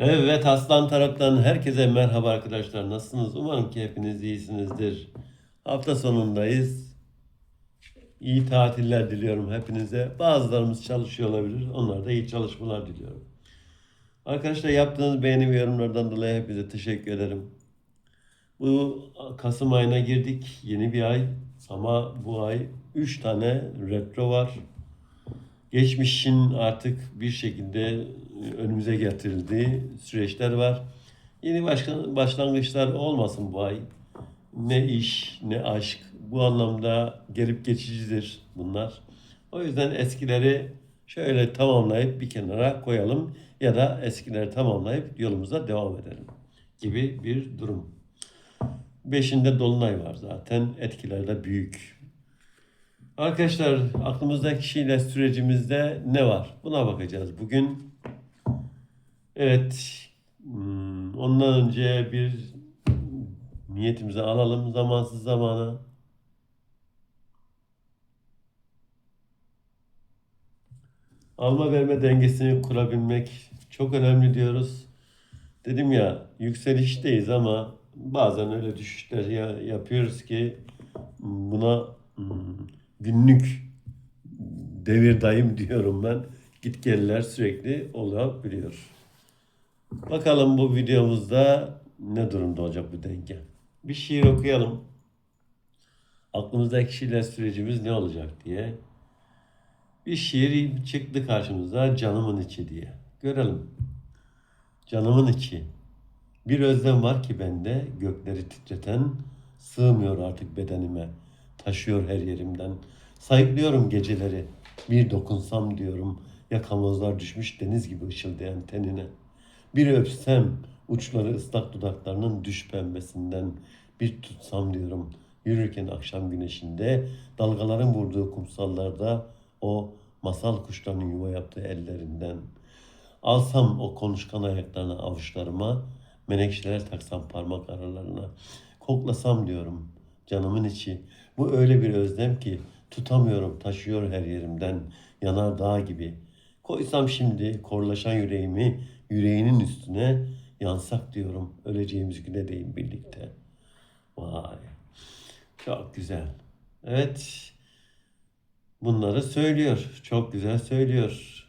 Evet Aslan taraftan herkese merhaba arkadaşlar. Nasılsınız? Umarım ki hepiniz iyisinizdir. Hafta sonundayız. İyi tatiller diliyorum hepinize. Bazılarımız çalışıyor olabilir. Onlara da iyi çalışmalar diliyorum. Arkadaşlar yaptığınız beğeni ve yorumlardan dolayı hepinize teşekkür ederim. Bu Kasım ayına girdik. Yeni bir ay. Ama bu ay 3 tane retro var. Geçmişin artık bir şekilde önümüze getirildiği süreçler var. Yeni başka, başlangıçlar olmasın bu ay. Ne iş, ne aşk. Bu anlamda gelip geçicidir bunlar. O yüzden eskileri şöyle tamamlayıp bir kenara koyalım ya da eskileri tamamlayıp yolumuza devam edelim gibi bir durum. Beşinde dolunay var zaten. Etkileri de büyük. Arkadaşlar aklımızdaki kişiyle sürecimizde ne var? Buna bakacağız bugün. Evet. hmm, Ondan önce bir niyetimizi alalım zamansız zamana. Alma verme dengesini kurabilmek çok önemli diyoruz. Dedim ya yükselişteyiz ama bazen öyle düşüşler ya, yapıyoruz ki buna hmm, günlük devir dayım diyorum ben. Git geller sürekli olabiliyor. Bakalım bu videomuzda ne durumda olacak bu denge. Bir şiir okuyalım. Aklımızdaki kişiyle sürecimiz ne olacak diye. Bir şiir çıktı karşımıza canımın içi diye. Görelim. Canımın içi. Bir özlem var ki bende gökleri titreten sığmıyor artık bedenime. Taşıyor her yerimden. Sayıklıyorum geceleri. Bir dokunsam diyorum yakamozlar düşmüş deniz gibi ışıldayan tenine. Bir öpsem uçları ıslak dudaklarının düş pembesinden bir tutsam diyorum. Yürürken akşam güneşinde dalgaların vurduğu kumsallarda o masal kuşlarının yuva yaptığı ellerinden. Alsam o konuşkan ayaklarını avuçlarıma, menekşeler taksam parmak aralarına. Koklasam diyorum canımın içi. Bu öyle bir özlem ki tutamıyorum taşıyor her yerimden yanar dağ gibi. Koysam şimdi korlaşan yüreğimi yüreğinin üstüne yansak diyorum öleceğimiz güne değin birlikte. Vay çok güzel. Evet bunları söylüyor. Çok güzel söylüyor.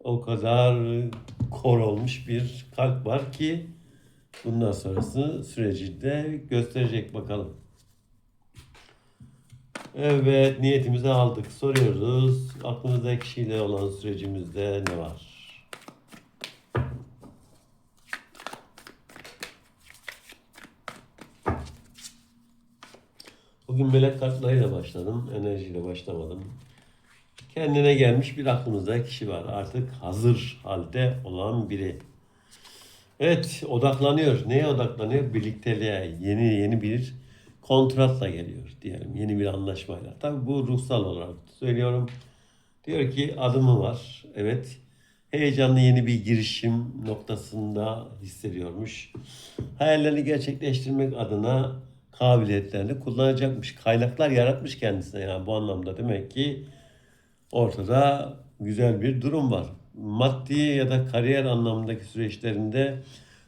O kadar kor olmuş bir kalp var ki bundan sonrası süreci de gösterecek bakalım. Evet niyetimizi aldık. Soruyoruz. Aklımızdaki kişiyle olan sürecimizde ne var? Bugün melek kartlarıyla başladım. Enerjiyle başlamadım. Kendine gelmiş bir aklımızda kişi var. Artık hazır halde olan biri. Evet odaklanıyor. Neye odaklanıyor? Birlikteliğe. Yeni yeni bir kontratla geliyor diyelim. Yeni bir anlaşmayla. Tabii bu ruhsal olarak söylüyorum. Diyor ki adımı var. Evet. Heyecanlı yeni bir girişim noktasında hissediyormuş. Hayallerini gerçekleştirmek adına kabiliyetlerini kullanacakmış. Kaynaklar yaratmış kendisine yani bu anlamda demek ki ortada güzel bir durum var. Maddi ya da kariyer anlamındaki süreçlerinde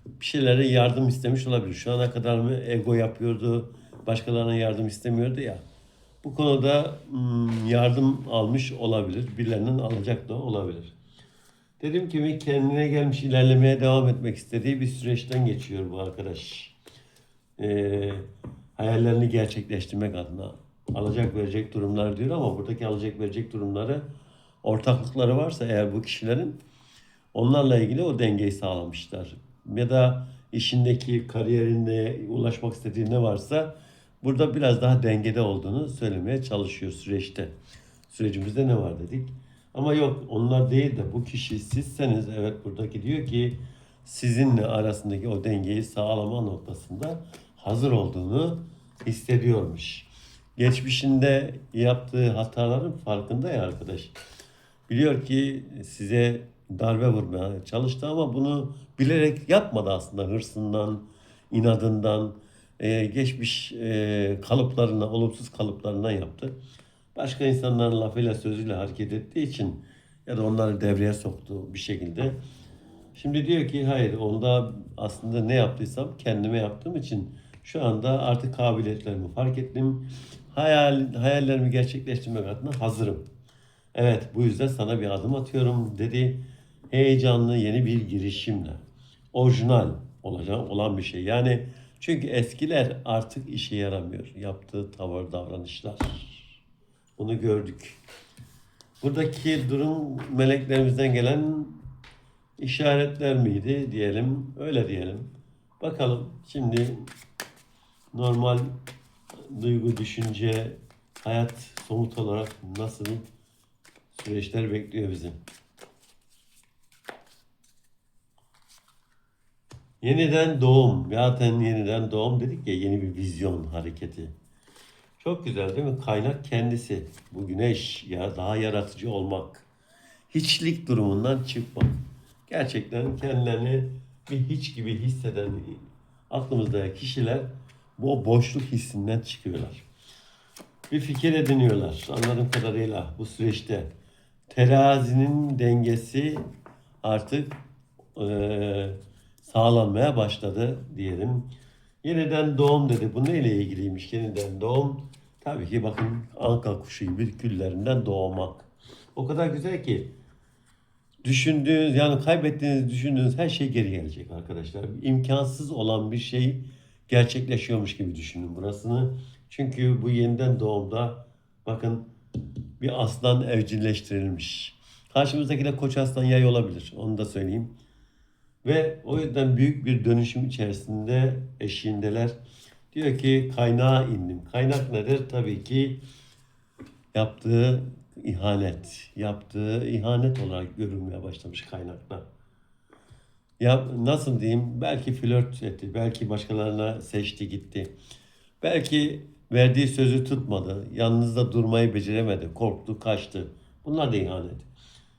bir şeylere yardım istemiş olabilir. Şu ana kadar mı ego yapıyordu, başkalarına yardım istemiyordu ya. Bu konuda hmm, yardım almış olabilir. Birilerinden alacak da olabilir. Dediğim gibi kendine gelmiş ilerlemeye devam etmek istediği bir süreçten geçiyor bu arkadaş. Ee, hayallerini gerçekleştirmek adına alacak verecek durumlar diyor ama buradaki alacak verecek durumları ortaklıkları varsa eğer bu kişilerin onlarla ilgili o dengeyi sağlamışlar. Ya da işindeki kariyerinde ulaşmak istediği ne varsa burada biraz daha dengede olduğunu söylemeye çalışıyor süreçte. Sürecimizde ne var dedik. Ama yok onlar değil de bu kişi sizseniz evet buradaki diyor ki sizinle arasındaki o dengeyi sağlama noktasında hazır olduğunu hissediyormuş. Geçmişinde yaptığı hataların farkında ya arkadaş. Biliyor ki size darbe vurmaya çalıştı ama bunu bilerek yapmadı aslında hırsından, inadından, e, geçmiş e, kalıplarına, olumsuz kalıplarından yaptı. Başka insanların lafıyla sözüyle hareket ettiği için ya da onları devreye soktu bir şekilde Şimdi diyor ki hayır onda aslında ne yaptıysam kendime yaptığım için şu anda artık kabiliyetlerimi fark ettim. Hayal, hayallerimi gerçekleştirmek adına hazırım. Evet bu yüzden sana bir adım atıyorum dedi. Heyecanlı yeni bir girişimle. Orijinal olacak olan bir şey. Yani çünkü eskiler artık işe yaramıyor. Yaptığı tavır davranışlar. Bunu gördük. Buradaki durum meleklerimizden gelen işaretler miydi diyelim. Öyle diyelim. Bakalım şimdi normal duygu, düşünce, hayat somut olarak nasıl süreçler bekliyor bizi. Yeniden doğum. Zaten yeniden doğum dedik ya yeni bir vizyon hareketi. Çok güzel değil mi? Kaynak kendisi. Bu güneş ya daha yaratıcı olmak. Hiçlik durumundan çıkmak. Gerçekten kendilerini bir hiç gibi hisseden aklımızdaki kişiler bu boşluk hissinden çıkıyorlar. Bir fikir ediniyorlar. Anladığım kadarıyla bu süreçte terazinin dengesi artık eee, sağlanmaya başladı diyelim. Yeniden doğum dedi. Bu neyle ilgiliymiş yeniden doğum? Tabii ki bakın anka kuşu gibi küllerinden doğmak. O kadar güzel ki düşündüğünüz yani kaybettiğiniz düşündüğünüz her şey geri gelecek arkadaşlar. İmkansız olan bir şey gerçekleşiyormuş gibi düşünün burasını. Çünkü bu yeniden doğumda bakın bir aslan evcilleştirilmiş. Karşımızdaki de koç aslan yay olabilir. Onu da söyleyeyim. Ve o yüzden büyük bir dönüşüm içerisinde eşiğindeler. Diyor ki kaynağa indim. Kaynak nedir? Tabii ki yaptığı ihanet. Yaptığı ihanet olarak görülmeye başlamış kaynaklar. Ya nasıl diyeyim? Belki flört etti. Belki başkalarına seçti gitti. Belki verdiği sözü tutmadı. Yalnızda durmayı beceremedi. Korktu, kaçtı. Bunlar da ihanet.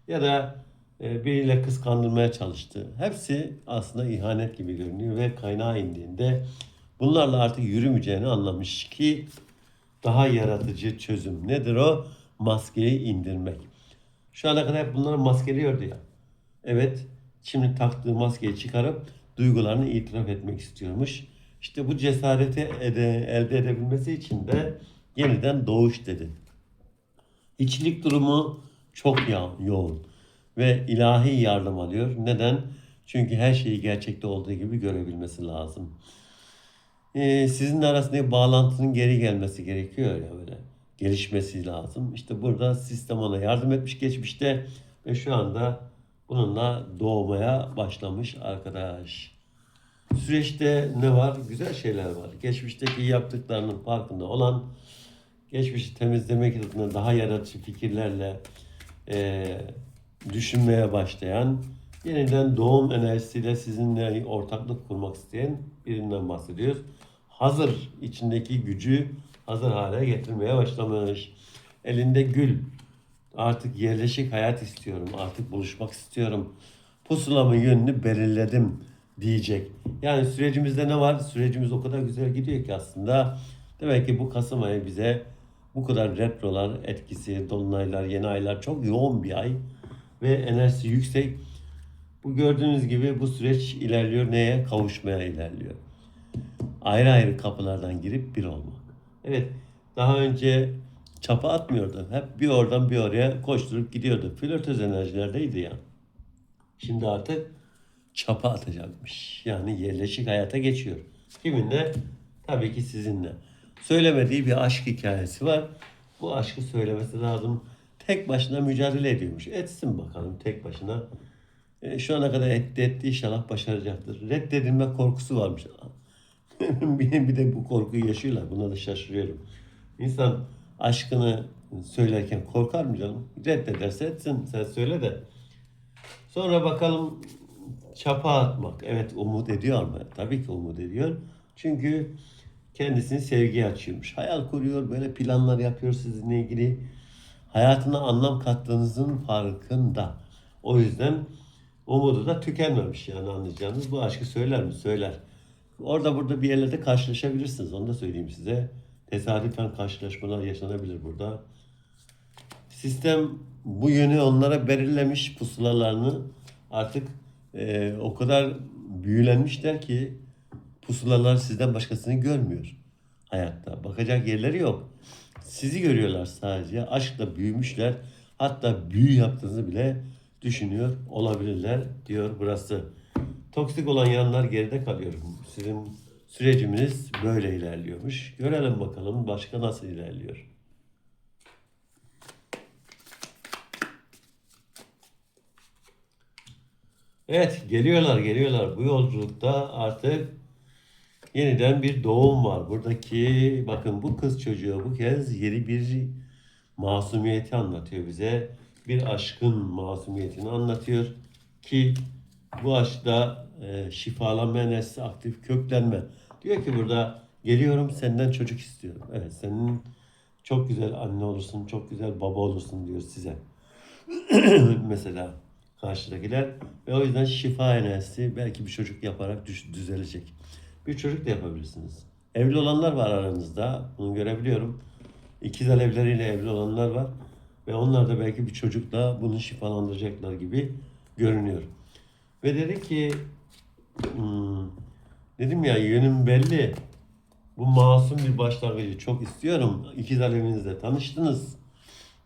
Ya da e, biriyle kıskandırmaya çalıştı. Hepsi aslında ihanet gibi görünüyor ve kaynağa indiğinde bunlarla artık yürümeyeceğini anlamış ki daha yaratıcı çözüm nedir o? Maskeyi indirmek. Şu ana kadar hep bunları maskeliyordu ya. Evet, şimdi taktığı maskeyi çıkarıp duygularını itiraf etmek istiyormuş. İşte bu cesareti ede- elde edebilmesi için de yeniden doğuş dedi. İçlik durumu çok ya- yoğun ve ilahi yardım alıyor. Neden? Çünkü her şeyi gerçekte olduğu gibi görebilmesi lazım. Ee, sizinle arasındaki bağlantının geri gelmesi gerekiyor ya böyle. Gelişmesi lazım. İşte burada sistem ona yardım etmiş geçmişte ve şu anda bununla doğmaya başlamış arkadaş. Süreçte ne var? Güzel şeyler var. Geçmişteki yaptıklarının farkında olan, geçmişi temizlemek adına daha yaratıcı fikirlerle eee, düşünmeye başlayan, yeniden doğum enerjisiyle sizinle ortaklık kurmak isteyen birinden bahsediyoruz. Hazır içindeki gücü hazır hale getirmeye başlamış. Elinde gül. Artık yerleşik hayat istiyorum. Artık buluşmak istiyorum. Pusulamın yönünü belirledim diyecek. Yani sürecimizde ne var? Sürecimiz o kadar güzel gidiyor ki aslında. Demek ki bu Kasım ayı bize bu kadar retrolar etkisi, dolunaylar, yeni aylar çok yoğun bir ay ve enerjisi yüksek. Bu gördüğünüz gibi bu süreç ilerliyor. Neye? Kavuşmaya ilerliyor. Ayrı ayrı kapılardan girip bir olmak. Evet, daha önce çapa atmıyordu. Hep bir oradan bir oraya koşturup gidiyordu. Flörtöz enerjilerdeydi ya. Şimdi artık çapa atacakmış. Yani yerleşik hayata geçiyor. Kiminle? Tabii ki sizinle. Söylemediği bir aşk hikayesi var. Bu aşkı söylemesi lazım. Tek başına mücadele ediyormuş. Etsin bakalım tek başına. E, şu ana kadar etti etti inşallah başaracaktır. Reddedilme korkusu varmış. bir, de bu korkuyu yaşıyorlar. Buna da şaşırıyorum. İnsan aşkını söylerken korkar mı canım? Reddederse etsin. Sen söyle de. Sonra bakalım çapa atmak. Evet umut ediyor mu? Tabii ki umut ediyor. Çünkü kendisini sevgiye açıyormuş. Hayal kuruyor, böyle planlar yapıyor sizinle ilgili. Hayatına anlam kattığınızın farkında. O yüzden umudu da tükenmemiş yani anlayacağınız. Bu aşkı söyler mi? Söyler. Orada burada bir yerlerde karşılaşabilirsiniz. Onu da söyleyeyim size. Tesadüfen karşılaşmalar yaşanabilir burada. Sistem bu yönü onlara belirlemiş pusulalarını artık e, o kadar büyülenmişler ki pusulalar sizden başkasını görmüyor hayatta. Bakacak yerleri yok. Sizi görüyorlar sadece. Aşkla büyümüşler. Hatta büyü yaptığınızı bile düşünüyor olabilirler diyor burası. Toksik olan yanlar geride kalıyor. Sizin sürecimiz böyle ilerliyormuş. Görelim bakalım başka nasıl ilerliyor. Evet geliyorlar geliyorlar. Bu yolculukta artık yeniden bir doğum var. Buradaki bakın bu kız çocuğu bu kez yeni bir masumiyeti anlatıyor bize. Bir aşkın masumiyetini anlatıyor ki bu aşkta e, şifalanma enerjisi aktif köklenme. Diyor ki burada geliyorum senden çocuk istiyorum. Evet senin çok güzel anne olursun, çok güzel baba olursun diyor size. Mesela karşıdakiler ve o yüzden şifa enerjisi belki bir çocuk yaparak düş- düzelecek. Bir çocuk da yapabilirsiniz. Evli olanlar var aranızda. Bunu görebiliyorum. İkiz alevleriyle evli olanlar var. Ve onlar da belki bir çocukla bunu şifalandıracaklar gibi görünüyor. Ve dedi ki hmm, dedim ya yönüm belli. Bu masum bir başlangıcı çok istiyorum. İkiz alevinizle tanıştınız.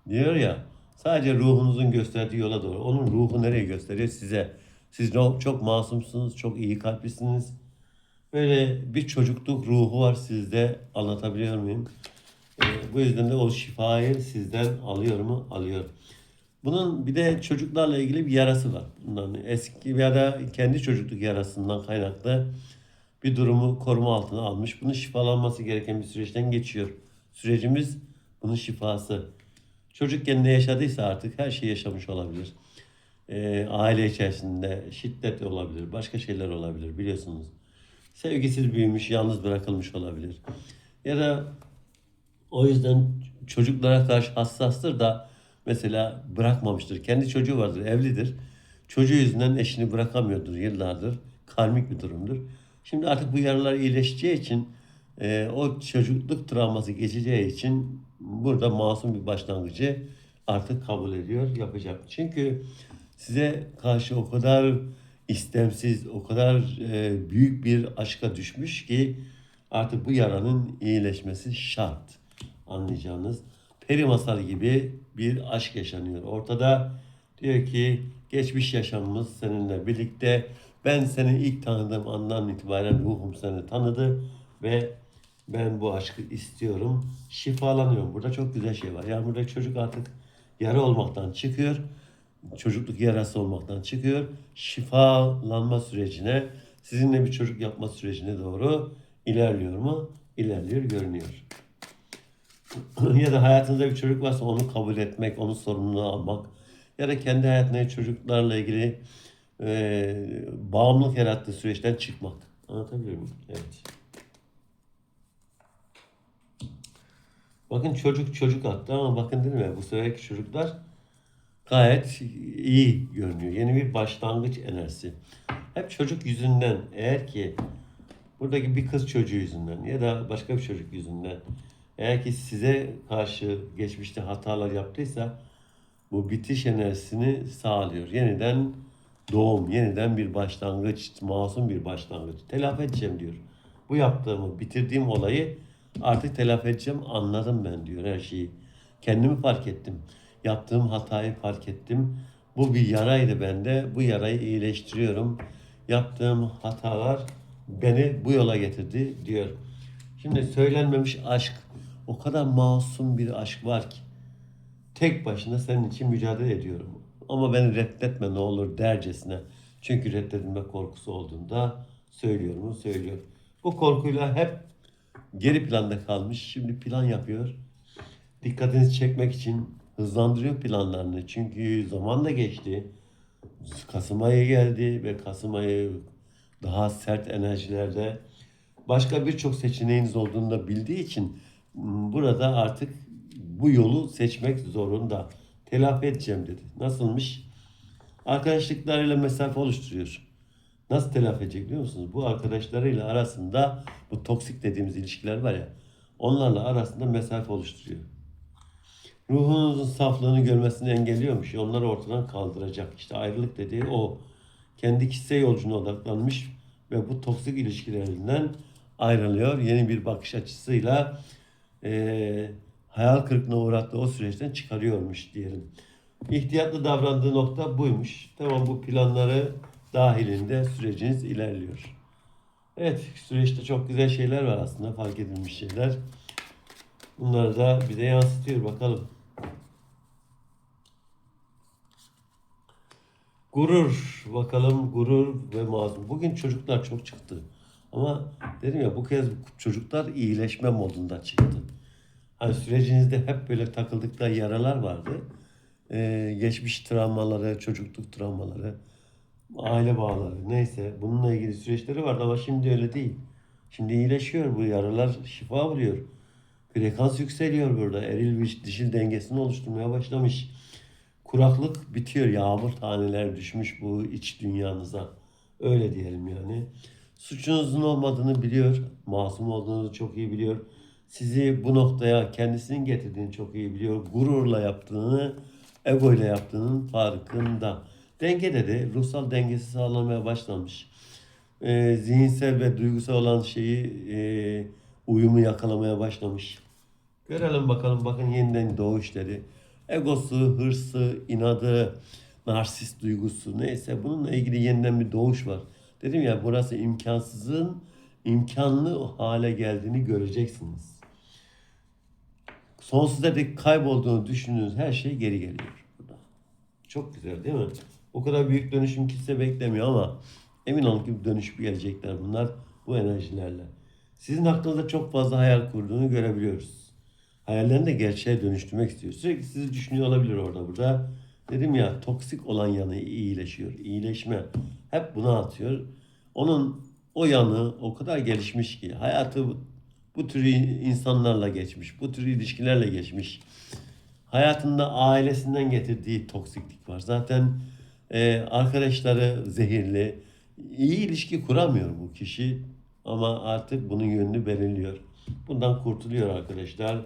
Diyor ya sadece ruhunuzun gösterdiği yola doğru. Onun ruhu nereye gösteriyor size? Siz çok, masumsunuz, çok iyi kalplisiniz. Böyle bir çocukluk ruhu var sizde. Anlatabiliyor muyum? Ee, bu yüzden de o şifayı sizden alıyor mu? Alıyor. Bunun bir de çocuklarla ilgili bir yarası var. Bundan eski ya da kendi çocukluk yarasından kaynaklı bir durumu koruma altına almış. Bunun şifalanması gereken bir süreçten geçiyor. Sürecimiz bunun şifası. Çocukken ne yaşadıysa artık her şeyi yaşamış olabilir. Ee, aile içerisinde şiddet olabilir, başka şeyler olabilir biliyorsunuz. Sevgisiz büyümüş, yalnız bırakılmış olabilir. Ya da o yüzden çocuklara karşı hassastır da mesela bırakmamıştır. Kendi çocuğu vardır, evlidir. Çocuğu yüzünden eşini bırakamıyordur yıllardır. Karmik bir durumdur. Şimdi artık bu yaralar iyileşeceği için e, o çocukluk travması geçeceği için burada masum bir başlangıcı artık kabul ediyor, yapacak. Çünkü size karşı o kadar istemsiz, o kadar e, büyük bir aşka düşmüş ki artık bu yaranın iyileşmesi şart. Anlayacağınız peri masalı gibi bir aşk yaşanıyor. Ortada diyor ki geçmiş yaşamımız seninle birlikte ben seni ilk tanıdığım andan itibaren ruhum seni tanıdı ve ben bu aşkı istiyorum. Şifalanıyorum. Burada çok güzel şey var. Yani burada çocuk artık yara olmaktan çıkıyor. Çocukluk yarası olmaktan çıkıyor. Şifalanma sürecine, sizinle bir çocuk yapma sürecine doğru ilerliyor mu? İlerliyor, görünüyor. ya da hayatınızda bir çocuk varsa onu kabul etmek, onun sorumluluğunu almak ya da kendi hayatında çocuklarla ilgili e, bağımlılık yarattığı süreçten çıkmak. Anlatabiliyor muyum? Evet. Bakın çocuk çocuk attı ama bakın değil mi? Bu seferki çocuklar gayet iyi görünüyor. Yeni bir başlangıç enerjisi. Hep çocuk yüzünden eğer ki buradaki bir kız çocuğu yüzünden ya da başka bir çocuk yüzünden eğer ki size karşı geçmişte hatalar yaptıysa bu bitiş enerjisini sağlıyor. Yeniden doğum, yeniden bir başlangıç, masum bir başlangıç. Telafi edeceğim diyor. Bu yaptığımı, bitirdiğim olayı artık telafi edeceğim. Anladım ben diyor her şeyi. Kendimi fark ettim. Yaptığım hatayı fark ettim. Bu bir yaraydı bende. Bu yarayı iyileştiriyorum. Yaptığım hatalar beni bu yola getirdi diyor. Şimdi söylenmemiş aşk. O kadar masum bir aşk var ki. Tek başına senin için mücadele ediyorum. Ama beni reddetme ne olur dercesine. Çünkü reddedilme korkusu olduğunda söylüyor mu? Söylüyor. Bu korkuyla hep geri planda kalmış. Şimdi plan yapıyor. Dikkatinizi çekmek için hızlandırıyor planlarını. Çünkü zaman da geçti. Kasım ayı geldi ve Kasım ayı daha sert enerjilerde başka birçok seçeneğiniz olduğunu da bildiği için m, burada artık bu yolu seçmek zorunda. Telafi edeceğim dedi. Nasılmış? Arkadaşlıklarıyla mesafe oluşturuyor. Nasıl telafi edecek biliyor musunuz? Bu arkadaşlarıyla arasında bu toksik dediğimiz ilişkiler var ya onlarla arasında mesafe oluşturuyor. Ruhunuzun saflığını görmesini engelliyormuş. Onları ortadan kaldıracak. İşte ayrılık dediği o. kendi kişisel yolculuğuna odaklanmış ve bu toksik ilişkilerinden ayrılıyor. Yeni bir bakış açısıyla eee, hayal kırıklığına uğrattığı o süreçten çıkarıyormuş diyelim. İhtiyatlı davrandığı nokta buymuş. Tamam bu planları dahilinde süreciniz ilerliyor. Evet süreçte çok güzel şeyler var aslında fark edilmiş şeyler. Bunları da bize yansıtıyor bakalım. Gurur bakalım gurur ve mazlum. Bugün çocuklar çok çıktı. Ama dedim ya bu kez çocuklar iyileşme modunda çıktı. Hani sürecinizde hep böyle takıldıkları yaralar vardı. Ee, geçmiş travmaları, çocukluk travmaları, aile bağları neyse bununla ilgili süreçleri vardı ama şimdi öyle değil. Şimdi iyileşiyor bu yaralar şifa buluyor. Frekans yükseliyor burada. Eril ve dişil dengesini oluşturmaya başlamış. Kuraklık bitiyor. Yağmur taneler düşmüş bu iç dünyanıza. Öyle diyelim yani. Suçunuzun olmadığını biliyor. Masum olduğunuzu çok iyi biliyor. Sizi bu noktaya kendisinin getirdiğini çok iyi biliyor. Gururla yaptığını, ego ile yaptığının farkında. Dengede de ruhsal dengesi sağlamaya başlamış. Ee, zihinsel ve duygusal olan şeyi e, uyumu yakalamaya başlamış. Görelim bakalım bakın yeniden doğuşları. Egosu, hırsı, inadı, narsist duygusu neyse bununla ilgili yeniden bir doğuş var. Dedim ya burası imkansızın imkanlı hale geldiğini göreceksiniz. Sonsuza dek kaybolduğunu düşündüğünüz her şey geri geliyor burada. Çok güzel değil mi? O kadar büyük dönüşüm kimse beklemiyor ama emin olun ki dönüşüp gelecekler bunlar bu enerjilerle. Sizin aklınızda çok fazla hayal kurduğunu görebiliyoruz. Hayallerini de gerçeğe dönüştürmek istiyor. Sürekli sizi düşünüyor olabilir orada burada. Dedim ya toksik olan yanı iyileşiyor. İyileşme hep buna atıyor. Onun o yanı o kadar gelişmiş ki hayatı bu, tür insanlarla geçmiş. Bu tür ilişkilerle geçmiş. Hayatında ailesinden getirdiği toksiklik var. Zaten e, arkadaşları zehirli. İyi ilişki kuramıyor bu kişi ama artık bunun yönünü belirliyor. Bundan kurtuluyor arkadaşlar.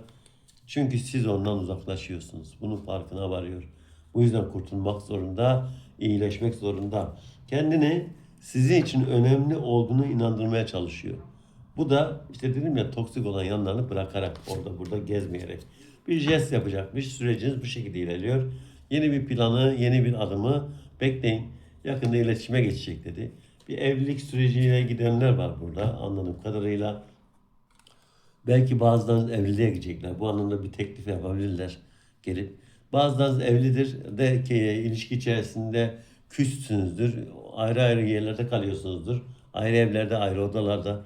Çünkü siz ondan uzaklaşıyorsunuz. Bunun farkına varıyor. Bu yüzden kurtulmak zorunda, iyileşmek zorunda. Kendini sizin için önemli olduğunu inandırmaya çalışıyor. Bu da işte dedim ya toksik olan yanlarını bırakarak orada burada gezmeyerek bir jest yapacakmış. Süreciniz bu şekilde ilerliyor. Yeni bir planı, yeni bir adımı bekleyin. Yakında iletişime geçecek dedi. Bir evlilik süreciyle gidenler var burada anladığım kadarıyla. Belki bazılarınız evliliğe gidecekler. Bu anlamda bir teklif yapabilirler gelip. Bazılarınız evlidir de ki ilişki içerisinde küssünüzdür. Ayrı ayrı yerlerde kalıyorsunuzdur. Ayrı evlerde, ayrı odalarda.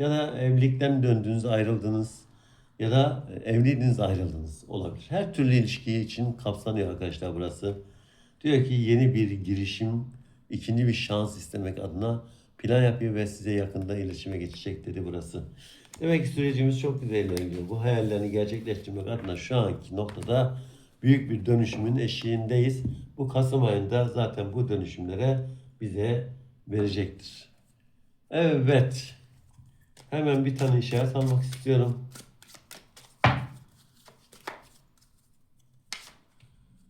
Ya da evlilikten döndünüz, ayrıldınız. Ya da evliydiniz, ayrıldınız. Olabilir. Her türlü ilişki için kapsanıyor arkadaşlar burası. Diyor ki yeni bir girişim, ikinci bir şans istemek adına plan yapıyor ve size yakında iletişime geçecek dedi burası. Demek ki sürecimiz çok güzel ilerliyor. Bu hayallerini gerçekleştirmek adına şu anki noktada büyük bir dönüşümün eşiğindeyiz. Bu Kasım ayında zaten bu dönüşümlere bize verecektir. Evet. Hemen bir tane işaret almak istiyorum.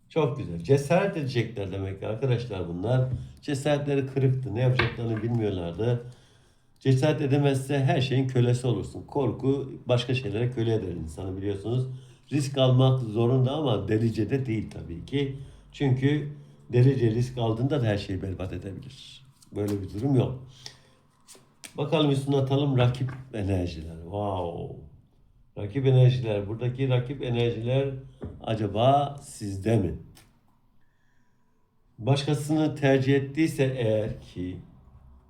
Çok güzel. Cesaret edecekler demek ki arkadaşlar bunlar. Cesaretleri kırıktı. Ne yapacaklarını bilmiyorlardı. Cesaret edemezse her şeyin kölesi olursun. Korku başka şeylere köle eder insanı biliyorsunuz. Risk almak zorunda ama delice de değil tabii ki. Çünkü delice risk aldığında da her şeyi berbat edebilir. Böyle bir durum yok. Bakalım üstüne atalım rakip enerjiler. Wow. Rakip enerjiler. Buradaki rakip enerjiler acaba sizde mi? Başkasını tercih ettiyse eğer ki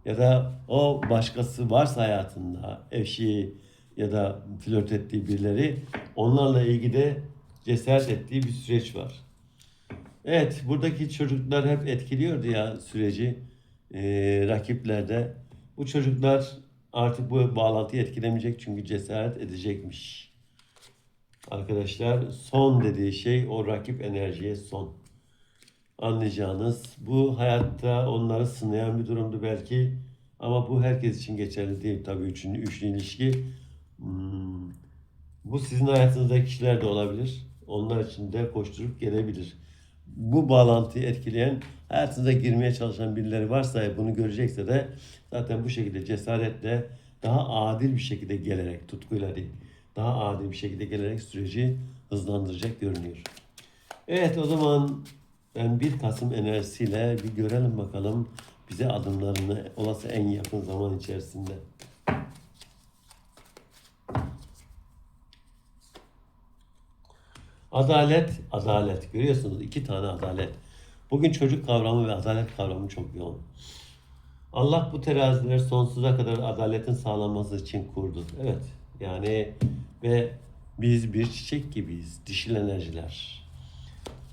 ya da o başkası varsa hayatında eşi ya da flört ettiği birileri onlarla ilgili cesaret ettiği bir süreç var. Evet buradaki çocuklar hep etkiliyordu ya süreci ee, rakiplerde. Bu çocuklar artık bu bağlantıyı etkilemeyecek çünkü cesaret edecekmiş. Arkadaşlar son dediği şey o rakip enerjiye son. Anlayacağınız bu hayatta onları sınayan bir durumdu belki ama bu herkes için geçerli değil tabii üçüncü, üçlü ilişki. Hmm, Bu sizin hayatınızdaki kişiler de olabilir. Onlar için de koşturup gelebilir. Bu bağlantıyı etkileyen hayatınıza girmeye çalışan birileri varsa bunu görecekse de zaten bu şekilde cesaretle daha adil bir şekilde gelerek tutkuyla değil daha adil bir şekilde gelerek süreci hızlandıracak görünüyor. Evet o zaman ben 1 Kasım enerjisiyle bir görelim bakalım bize adımlarını olası en yakın zaman içerisinde. Adalet, adalet. Görüyorsunuz iki tane adalet. Bugün çocuk kavramı ve adalet kavramı çok yoğun. Allah bu terazileri sonsuza kadar adaletin sağlanması için kurdu. Evet. Yani ve biz bir çiçek gibiyiz. Dişil enerjiler.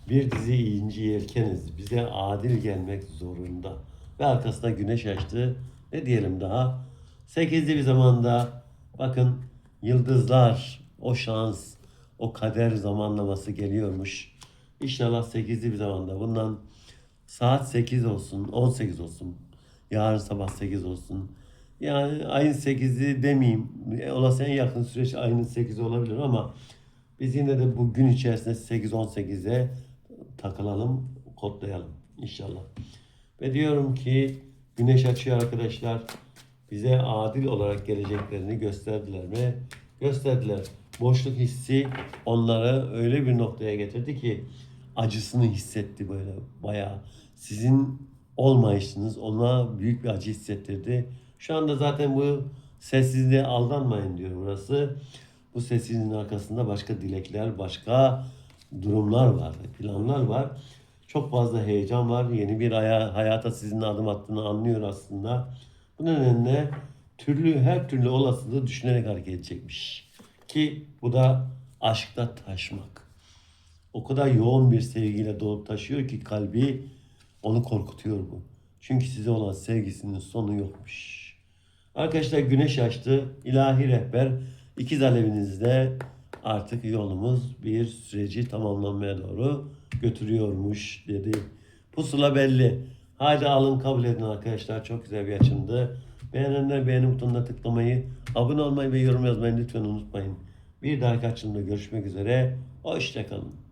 Bir dizi inci yelkeniz. Bize adil gelmek zorunda. Ve arkasında güneş açtı. Ne diyelim daha? Sekizli bir zamanda bakın yıldızlar, o şans, o kader zamanlaması geliyormuş. İnşallah sekizli bir zamanda bundan saat 8 olsun, 18 olsun. Yarın sabah 8 olsun. Yani ayın 8'i demeyeyim. E, Olası en yakın süreç ayın 8'i olabilir ama biz yine de bu gün içerisinde 8-18'e takılalım, kodlayalım inşallah. Ve diyorum ki güneş açıyor arkadaşlar. Bize adil olarak geleceklerini gösterdiler mi? Gösterdiler. Boşluk hissi onları öyle bir noktaya getirdi ki acısını hissetti böyle bayağı. Sizin olmayışınız ona büyük bir acı hissettirdi. Şu anda zaten bu sessizliğe aldanmayın diyor burası. Bu sessizliğin arkasında başka dilekler, başka durumlar var, planlar var. Çok fazla heyecan var. Yeni bir haya- hayata sizin adım attığını anlıyor aslında. Bu nedenle türlü her türlü olasılığı düşünerek hareket edecekmiş. Ki bu da aşkta taşmak. O kadar yoğun bir sevgiyle dolup taşıyor ki kalbi onu korkutuyor bu. Çünkü size olan sevgisinin sonu yokmuş. Arkadaşlar güneş açtı. İlahi rehber ikiz alevinizde artık yolumuz bir süreci tamamlanmaya doğru götürüyormuş dedi. Pusula belli. Haydi alın kabul edin arkadaşlar. Çok güzel bir açımdı. Beğenenler beğeni butonuna tıklamayı, abone olmayı ve yorum yazmayı lütfen unutmayın. Bir dahaki açımda görüşmek üzere. Hoşçakalın.